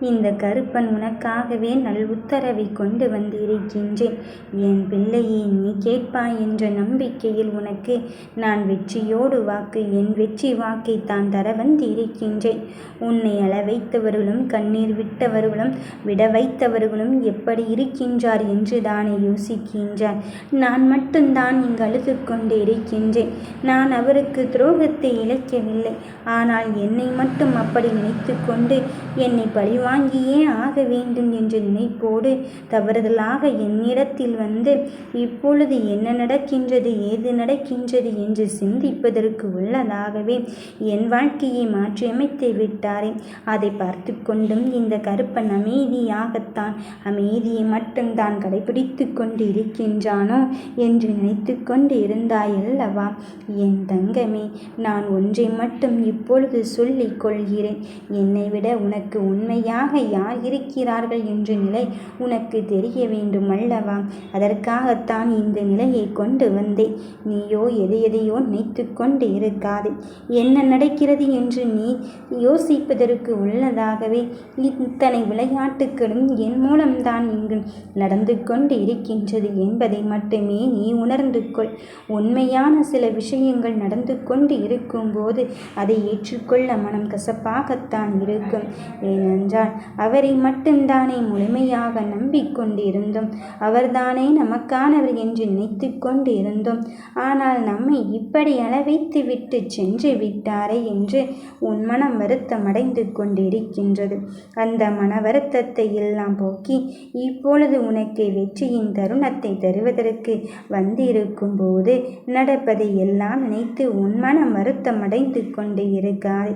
இந்த கருப்பன் உனக்காகவே நல் உத்தரவை கொண்டு வந்திருக்கின்றேன். என் பிள்ளையை நீ கேட்பாய் என்ற நம்பிக்கையில் உனக்கு நான் வெற்றியோடு வாக்கு என் வெற்றி வாக்கை தான் தர வந்திருக்கின்றேன். உன்னை அள வைத்தவர்களும் கண்ணீர் விட்டவர்களும் விட வைத்தவர்களும் எப்படி இருக்கின்றார் என்று தானே யோசிக்கின்றார். நான் மட்டும்தான் இங்கு அழுது கொண்டு இருக்கின்றேன். நான் அவருக்கு துரோகத்தை இழைக்கவில்லை. ஆனால் என்னை மட்டும் அப்படி நினைத்து கொண்டு என்னை வாங்கியே ஆக வேண்டும் என்ற நினைப்போடு தவறுதலாக என்னிடத்தில் வந்து இப்பொழுது என்ன நடக்கின்றது ஏது நடக்கின்றது என்று சிந்திப்பதற்கு உள்ளதாகவே என் வாழ்க்கையை மாற்றியமைத்து விட்டாரே. அதை பார்த்து கொண்டும் இந்த கருப்பன் அமைதியாகத்தான் அமைதியை மட்டும்தான் கடைபிடித்து கொண்டு இருக்கின்றானோ என்று நினைத்து கொண்டு இருந்தாயல்லவா என் தங்கமே நான் ஒன்றை மட்டும் இப்பொழுது சொல்லிக் கொள்கிறேன். என்னை விட உனக்கு உண்மையாக யார் இருக்கிறார்கள் என்ற நிலை உனக்கு தெரிய வேண்டும் அல்லவா அதற்காகத்தான் இந்த நிலையை கொண்டு வந்தேன். நீயோ எதை எதையோ நினைத்து கொண்டு இருக்காது. என்ன நடக்கிறது என்று நீ யோசிப்பதற்கு உள்ளதாகவே இத்தனை விளையாட்டுகளும் என் மூலம்தான் இங்கு நடந்து கொண்டு இருக்கின்றது என்பதை மட்டுமே நீ உணர்ந்து கொள். உண்மையான சில விஷயங்கள் நடந்து கொண்டு இருக்கும்போது அதை ஏற்றுக்கொள்ள மனம் கசப்பாகத்தான் இருக்கும். ஏனென்றால் அவரை மட்டும்தானே முழுமையாக நம்பிக்கொண்டிருந்தோம் அவர்தானே நமக்கானவர் என்று நினைத்து கொண்டிருந்தோம். ஆனால் நம்மை இப்படி அளவைத்து விட்டு சென்று விட்டாரே என்று உன் மனம் வருத்தமடைந்து கொண்டிருக்கின்றது. அந்த மன வருத்தத்தை எல்லாம் போக்கி இப்பொழுது உனக்கு வெற்றியின் தருணத்தை தருவதற்கு வந்திருக்கும் போது நடப்பதை எல்லாம் நினைத்து உன் மனம் வருத்தமடைந்து கொண்டு இருக்காது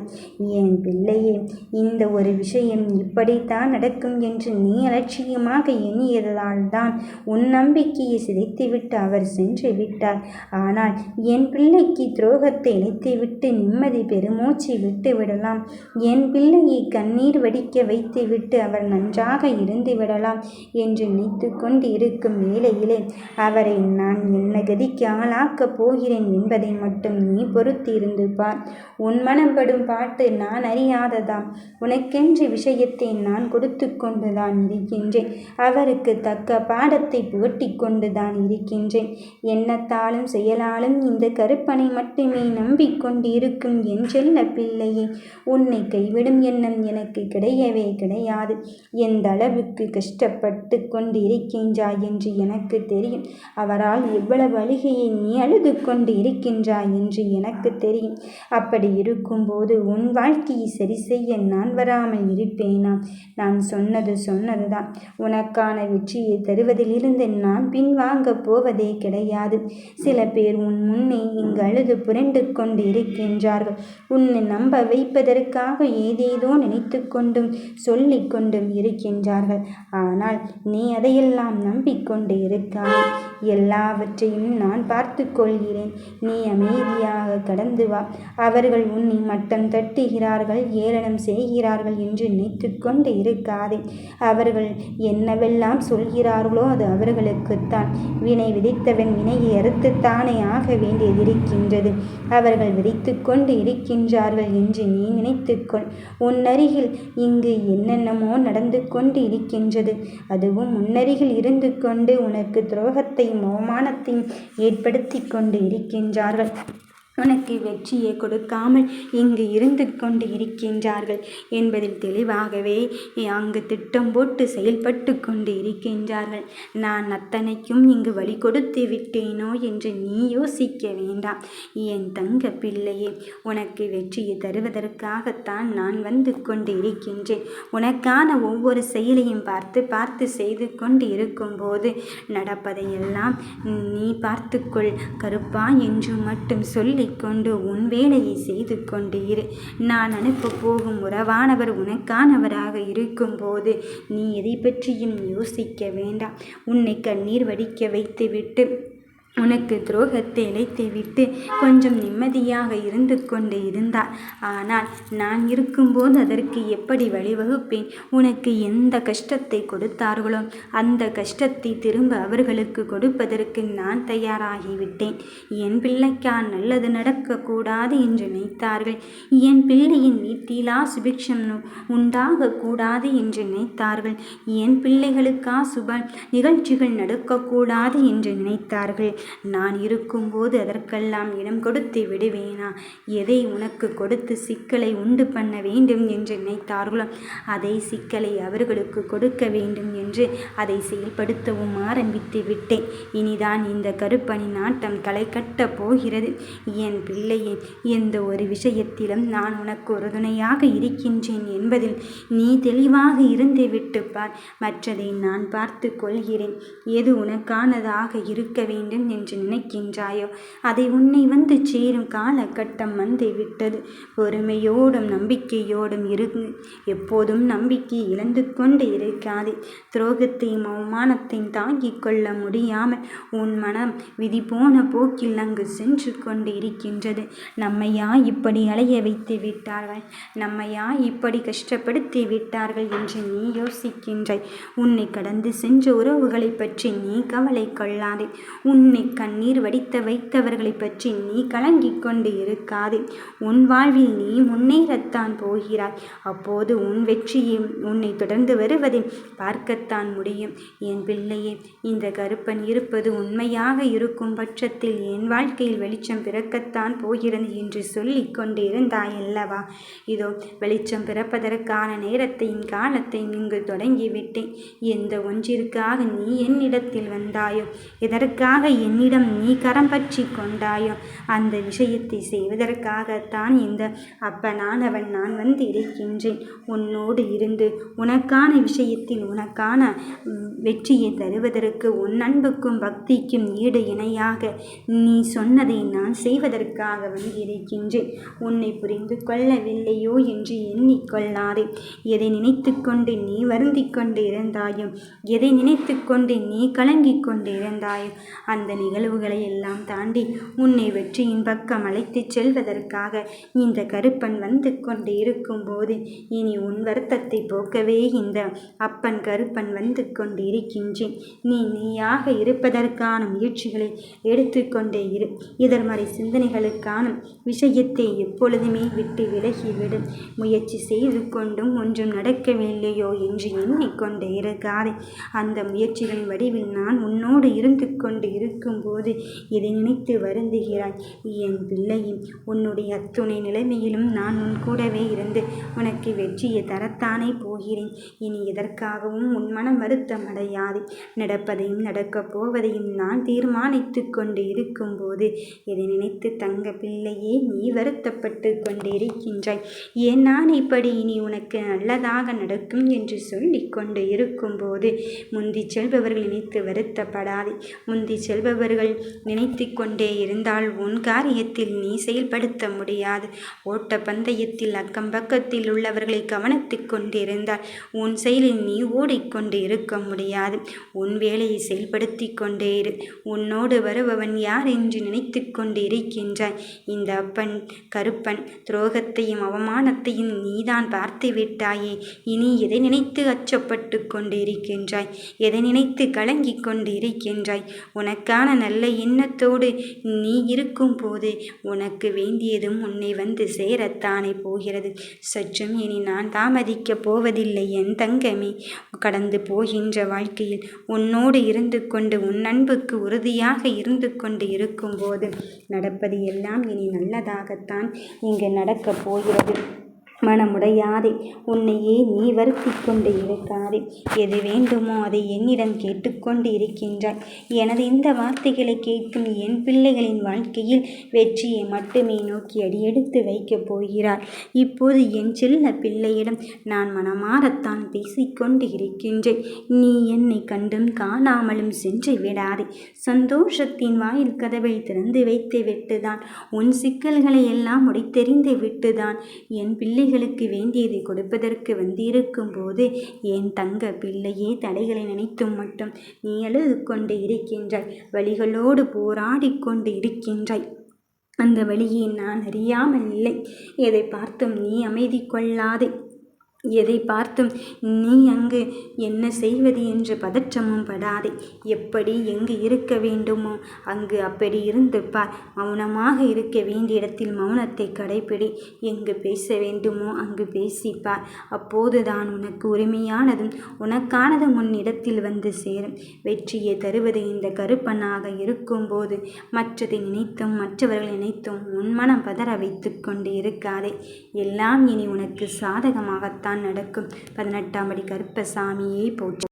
என் பிள்ளையே இந்த ஒரு விஷயம் இப்படித்தான் நடக்கும் என்று நீ அலட்சியமாக எண்ணியதால் தான் உன் நம்பிக்கையை சிதைத்துவிட்டு அவர் சென்று விட்டார். ஆனால் என் பிள்ளைக்கு துரோகத்தை இணைத்துவிட்டு நிம்மதி பெருமூச்சு விட்டு விடலாம். என் பிள்ளையை கண்ணீர் வடிக்க வைத்துவிட்டு அவர் நன்றாக இருந்து விடலாம் என்று நினைத்து கொண்டு இருக்கும் வேளையிலே அவரை நான் என்ன கதிக்கு ஆளாக்கப் போகிறேன் என்பதை மட்டும் நீ பொறுத்திருந்து பார். உன் மனம் படும் பாட்டு நான் அறியாததாம். உனக்கென்று விஷயத்தை நான் கொடுத்து கொண்டுதான் இருக்கின்றேன். அவருக்கு தக்க பாடத்தை புகட்டி கொண்டுதான் இருக்கின்றேன். எண்ணத்தாலும் செயலாலும் இந்த கருப்பனை மட்டுமே நம்பிக்கொண்டு இருக்கும் என் செல்ல பிள்ளையே உன்னை கைவிடும் எண்ணம் எனக்கு கிடையவே கிடையாது. எந்த அளவுக்கு கஷ்டப்பட்டு கொண்டு இருக்கின்றாய் என்று எனக்கு தெரியும். அவரால் எவ்வளவு அழுகையை நீ அழுது கொண்டு இருக்கின்றாய் என்று எனக்கு தெரியும். அப்படி இருக்கும்போது உன் வாழ்க்கையை சரி செய்ய நான் வராமல் இருப்பேன். நான் சொன்னது சொன்னதுதான். உனக்கான வெற்றியை தருவதிலிருந்து நான் பின்வாங்கப் போவதே கிடையாது. சில பேர் உன் முன்னே இங்கு அழுது புரண்டு கொண்டு இருக்கின்றார்கள். உன்னை நம்ப வைப்பதற்காக ஏதேதோ நினைத்து கொண்டும் சொல்லிக் கொண்டும் இருக்கின்றார்கள். ஆனால் நீ அதையெல்லாம் நம்பிக்கொண்டு இருக்காய். எல்லாவற்றையும் நான் பார்த்து கொள்கிறேன். நீ அமைதியாக கடந்து வா. அவர்கள் உன்னை மட்டம் தட்டுகிறார்கள் ஏளனம் செய்கிறார்கள் என்று நினைத்து கொண்டு இருக்காதே. அவர்கள் என்னவெல்லாம் சொல்கிறார்களோ அது அவர்களுக்குத்தான். வினை விதைத்தவன் வினையை அறுத்துத்தானே ஆக வேண்டியதிருக்கின்றது. அவர்கள் விதைத்து கொண்டு இருக்கின்றார்கள் என்று நீ நினைத்துக்கொள். உன்னருகில் இங்கு என்னென்னமோ நடந்து கொண்டு இருக்கின்றது. அதுவும் முன்னருகில் இருந்து கொண்டு உனக்கு துரோகத்தையும் அவமானத்தையும் ஏற்படுத்தி கொண்டு இருக்கின்றார்கள். உனக்கு வெற்றியை கொடுக்காமல் இங்கு இருந்து கொண்டு இருக்கின்றார்கள் என்பதில் தெளிவாகவே அங்கு திட்டம் போட்டு செயல்பட்டு கொண்டு இருக்கின்றார்கள். நான் அத்தனைக்கும் இங்கு வழி கொடுத்து விட்டேனோ என்று நீ யோசிக்க வேண்டாம். என் தங்க பிள்ளையே உனக்கு வெற்றியை தருவதற்காகத்தான் நான் வந்து கொண்டு இருக்கின்றேன். உனக்கான ஒவ்வொரு செயலையும் பார்த்து பார்த்து செய்து கொண்டு இருக்கும்போது நடப்பதையெல்லாம் நீ பார்த்துக்கொள். கருப்பா என்று மட்டும் சொல்லி கொண்டு உன் வேலையை செய்து கொண்டு இரு. நான் அனுப்ப போகும் உறவானவர் உனக்கானவராக இருக்கும்போது நீ எதை பற்றியும் யோசிக்க வேண்டாம். உன்னை கண்ணீர் வடிக்க வைத்துவிட்டு உனக்கு துரோகத்தை இழைத்துவிட்டு கொஞ்சம் நிம்மதியாக இருந்து கொண்டு இருந்தார் ஆனால் நான் இருக்கும்போது அதற்கு எப்படி வழிவகுப்பேன்? உனக்கு எந்த கஷ்டத்தை கொடுத்தார்களோ அந்த கஷ்டத்தை திரும்ப அவர்களுக்கு கொடுப்பதற்கு நான் தயாராகிவிட்டேன். என் பிள்ளைக்கா நல்லது நடக்கக்கூடாது என்று நினைத்தார்கள். என் பிள்ளையின் வீட்டிலா சுபிக்ஷம் உண்டாகக்கூடாது என்று நினைத்தார்கள். என் பிள்ளைகளுக்கா சுப நிகழ்ச்சிகள் நடக்கக்கூடாது என்று நினைத்தார்கள். நான் இருக்கும்போது அதற்கெல்லாம் இடம் கொடுத்து விடுவேனா? எதை உனக்கு கொடுத்து சிக்கலை உண்டு பண்ண வேண்டும் என்று நினைத்தார்களோ அதை சிக்கலை அவர்களுக்கு கொடுக்க வேண்டும் என்று அதை செயல்படுத்தவும் ஆரம்பித்து விட்டேன். இனிதான் இந்த கருப்பணி நாட்டம் களை கட்டப் போகிறது. என் பிள்ளையே எந்த ஒரு விஷயத்திலும் நான் உனக்கு உறுதுணையாக இருக்கின்றேன் என்பதில் நீ தெளிவாக இருந்து விட்டுப்பார் மற்றதை நான் பார்த்து கொள்கிறேன். எது உனக்கானதாக இருக்க வேண்டும் என்று நினைக்கின்றாயோ? அதை உன்னை வந்து சேரும் காலகட்டம் வந்து விட்டது. பொறுமையோடும் நம்பிக்கையோடும் இரு எப்போதும் நம்பிக்கை இழந்து கொண்டு இருக்காதே. துரோகத்தையும் அவமானத்தையும் தாங்கிக் கொள்ள முடியாமல் உன் மனம் விதி போன போக்கில் அங்கு சென்று கொண்டு இருக்கின்றது. நம்மையா இப்படி அலைய வைத்து விட்டார்கள்? நம்மையா இப்படி கஷ்டப்படுத்தி விட்டார்கள் என்று நீ யோசிக்கின்றாய். உன்னை கடந்து சென்ற உறவுகளை பற்றி நீ கவலை கொள்ளாதே. உன்னை கண்ணீர் வடித்த வைத்தவர்களை பற்றி நீ கலங்கிக் கொண்டு இருக்காதே. உன் வாழ்வில் நீ முன்னேறத்தான் போகிறாய். அப்போது உன் வெற்றியை உன்னை தொடர்ந்து வருவதை. பார்க்கத்தான் முடியும். என் பிள்ளையே இந்த கருப்பன் இருப்பது உண்மையாக இருக்கும் பட்சத்தில் என் வாழ்க்கையில் வெளிச்சம் பிறக்கத்தான் போகிறது என்று சொல்லி கொண்டு இருந்தாயல்லவா இதோ வெளிச்சம் பிறப்பதற்கான நேரத்தையும் காலத்தையும் இங்கு தொடங்கிவிட்டேன். எந்த ஒன்றிற்காக நீ என்னிடத்தில் வந்தாயோ எதற்காக என்னிடம் நீ கரம் பற்றி கொண்டாயோ? அந்த விஷயத்தை செய்வதற்காகத்தான் இந்த அப்பனானவன் நான் வந்து இருக்கின்றேன். உன்னோடு இருந்து உனக்கான விஷயத்தில் உனக்கான வெற்றியை தருவதற்கு உன் அன்புக்கும் பக்திக்கும் ஈடு இணையாக நீ சொன்னதை நான் செய்வதற்காக வந்திருக்கின்றேன் உன்னை புரிந்து கொள்ளவில்லையோ என்று எண்ணிக்கொள்ளாதே எதை நினைத்து கொண்டு நீ வருந்தி கொண்டு இருந்தாயும் எதை நினைத்து கொண்டு நீ கலங்கிக் கொண்டு இருந்தாயும் அந்த நிகழ்வுகளை எல்லாம் தாண்டி உன்னை வெற்றியின் பக்கம் அழைத்துச் செல்வதற்காக இந்த கருப்பன் வந்து கொண்டு இருக்கும்போது இனி உன் வருத்தத்தை போக்கவே இந்த அப்பன் கருப்பன் வந்து கொண்டு இருக்கின்றேன். நீ நீயாக இருப்பதற்கான முயற்சிகளை எடுத்துக்கொண்டே இரு. எதிர்மறை சிந்தனைகளுக்கான விஷயத்தை எப்பொழுதுமே விட்டு விலகிவிடும். முயற்சி செய்து கொண்டும் ஒன்றும் நடக்கவில்லையோ என்று எண்ணிக்கொண்டே இருக்காதே. அந்த முயற்சிகளின் வடிவில் நான் உன்னோடு இருந்து கொண்டு இருக்கும் இருக்கும்போது இதை நினைத்து வருந்துகிறாய். என் பிள்ளையும் உன்னுடைய அத்துணை நிலைமையிலும் நான் உன் கூடவே இருந்து உனக்கு வெற்றியை தரத்தானே போகிறேன். இனி எதற்காகவும் உன் மனம் வருத்தம் அடையாது. நடப்பதையும் நடக்கப் போவதையும் நான் தீர்மானித்து கொண்டு இருக்கும்போது இதை நினைத்து தங்க பிள்ளையே நீ வருத்தப்பட்டு கொண்டிருக்கின்றாய். ஏன் நான் இப்படி இனி உனக்கு நல்லதாக நடக்கும் என்று சொல்லிக் கொண்டு இருக்கும்போது முந்தி செல்பவர்கள் நினைத்து வருத்தப்படாதே. முந்தி ஒருவர்கள் நினைத்து கொண்டே இருந்தால் உன் காரியத்தில் நீ செயல்படுத்த முடியாது. ஓட்ட பந்தயத்தில் அக்கம் பக்கத்தில் உள்ளவர்களை கவனித்து கொண்டிருந்தால் உன் செயலில் நீ ஓடிக்கொண்டு இருக்க முடியாது. உன் வேலையை செயல்படுத்தி கொண்டே இரு. உன்னோடு வருபவன் யார் என்று நினைத்து கொண்டு இருக்கின்றாய் இந்த அப்பன் கருப்பன் துரோகத்தையும் அவமானத்தையும் நீதான் பார்த்து விட்டாயே இனி எதை நினைத்து அச்சப்பட்டு கொண்டு இருக்கின்றாய் எதை நினைத்து கலங்கிக் கொண்டு இருக்கின்றாய் மேலான நல்ல எண்ணத்தோடு நீ இருக்கும்போது உனக்கு வேண்டியதும் உன்னை வந்து சேரத்தானே போகிறது. சற்றும் இனி நான் தாமதிக்கப் போவதில்லை என் தங்கமே. கடந்து போகின்ற வாழ்க்கையில் உன்னோடு இருந்து கொண்டு உன் அன்புக்கு உறுதியாக இருந்து கொண்டு இருக்கும்போது நடப்பது எல்லாம் இனி நல்லதாகத்தான் இங்கு நடக்கப் போகிறது. மனமுடையாதே உன்னையே நீ வருத்தி கொண்டு இருக்காதே. எது வேண்டுமோ அதை என்னிடம் கேட்டுக்கொண்டு இருக்கின்றாய். எனது இந்த வார்த்தைகளை கேட்கும் என் பிள்ளைகளின் வாழ்க்கையில் வெற்றியை மட்டுமே நோக்கி அடியெடுத்து வைக்கப் போகிறார். இப்போது என் செல்ல பிள்ளையிடம் நான் மனமாறத்தான் பேசிக்கொண்டு இருக்கின்றேன். நீ என்னை கண்டும் காணாமலும் சென்று விடாதே. சந்தோஷத்தின் வாயில் கதவை திறந்து வைத்து விட்டுதான். உன் சிக்கல்களை எல்லாம் உடைத்தெறிந்து விட்டுதான். என் பிள்ளை பிள்ளைகளுக்கு வேண்டியதை கொடுப்பதற்கு வந்திருக்கும் போது என் தங்க பிள்ளையே தடைகளை நினைத்தும் மட்டும் நீ அழுது கொண்டு இருக்கின்றாய். வழிகளோடு போராடி கொண்டு இருக்கின்றாய். அந்த வழியை நான் அறியாமல் இல்லை. எதை பார்த்தும் நீ அமைதி கொள்ளாதே. எதை பார்த்தும் நீ அங்கு என்ன செய்வது என்று பதற்றமும் படாதே. எப்படி எங்கு இருக்க வேண்டுமோ அங்கு அப்படி இருந்து பார். மௌனமாக இருக்க வேண்டிய இடத்தில் மௌனத்தை கடைப்பிடி. எங்கு பேச வேண்டுமோ அங்கு பேசிப்பார் அப்போதுதான் உனக்கு உரிமையானதும் உனக்கானதும் உன்னிடத்தில் வந்து சேரும். வெற்றியை தருவது இந்த கருப்பனாக இருக்கும்போது மற்றதை நினைத்தும் மற்றவர்கள் நினைத்தும் உன் மனம் பதற வைத்து கொண்டு இருக்காதே. எல்லாம் இனி உனக்கு சாதகமாகத்தான் தான் நடக்கும். பதினெட்டாம் படி கருப்பசாமியை போற்றி